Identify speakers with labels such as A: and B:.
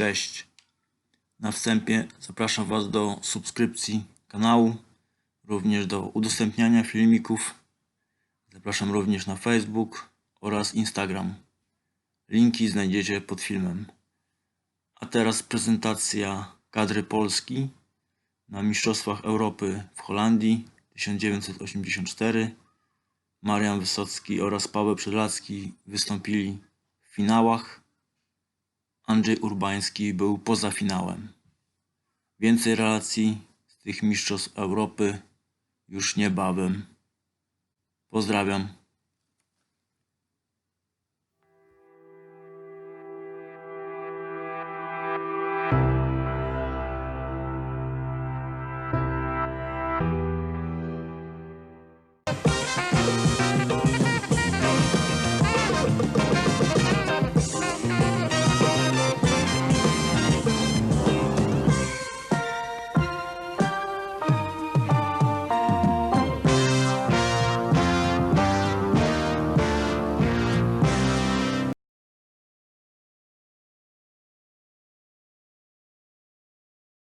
A: Cześć. Na wstępie zapraszam Was do subskrypcji kanału, również do udostępniania filmików. Zapraszam również na Facebook oraz Instagram. Linki znajdziecie pod filmem. A teraz prezentacja kadry Polski na Mistrzostwach Europy w Holandii 1984. Marian Wysocki oraz Paweł Przedlacki wystąpili w finałach. Andrzej Urbański był poza finałem. Więcej relacji z tych Mistrzostw Europy już niebawem. Pozdrawiam.